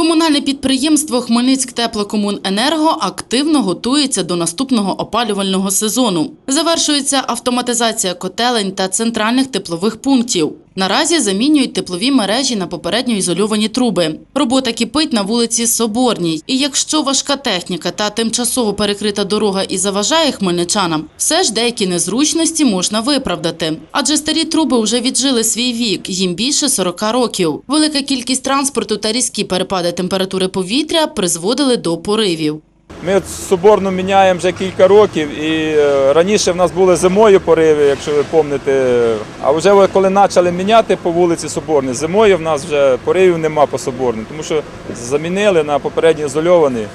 Комунальне підприємство Хмельницьк Теплокомуненерго активно готується до наступного опалювального сезону. Завершується автоматизація котелень та центральних теплових пунктів. Наразі замінюють теплові мережі на попередньо ізольовані труби. Робота кипить на вулиці Соборній. І якщо важка техніка та тимчасово перекрита дорога і заважає хмельничанам, все ж деякі незручності можна виправдати. Адже старі труби вже віджили свій вік, їм більше 40 років. Велика кількість транспорту та різкі перепади температури повітря призводили до поривів. Ми от Соборну міняємо вже кілька років, і е, раніше в нас були зимою пориви, якщо ви пам'ятаєте. А вже коли почали міняти по вулиці Соборній, зимою в нас вже поривів нема по Соборній, тому що замінили на попередньо ізольовані.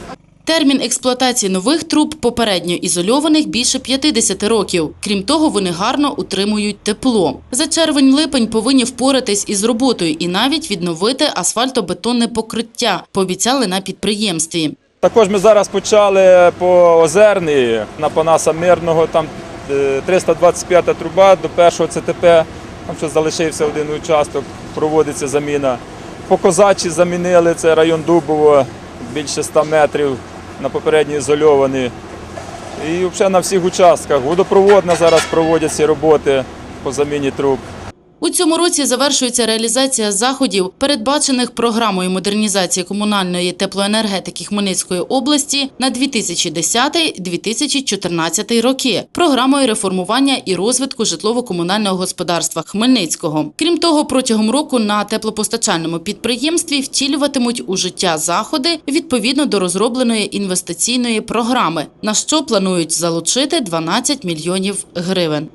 Термін експлуатації нових труб попередньо ізольованих більше 50 років. Крім того, вони гарно утримують тепло. За червень-липень повинні впоратись із роботою і навіть відновити асфальтобетонне покриття, пообіцяли на підприємстві. Також ми зараз почали по Озерній на Панаса Мирного, там е, 325 труба до першого ЦТП, там ще залишився один участок, проводиться заміна. По Козачі замінили, це район Дубово, більше 100 метрів на попередній ізольовані. І взагалі на всіх участках. Водопроводна зараз проводять ці роботи по заміні труб. У цьому році завершується реалізація заходів, передбачених програмою модернізації комунальної теплоенергетики Хмельницької області на 2010-2014 роки, програмою реформування і розвитку житлово-комунального господарства Хмельницького. Крім того, протягом року на теплопостачальному підприємстві втілюватимуть у життя заходи відповідно до розробленої інвестиційної програми, на що планують залучити 12 мільйонів гривень.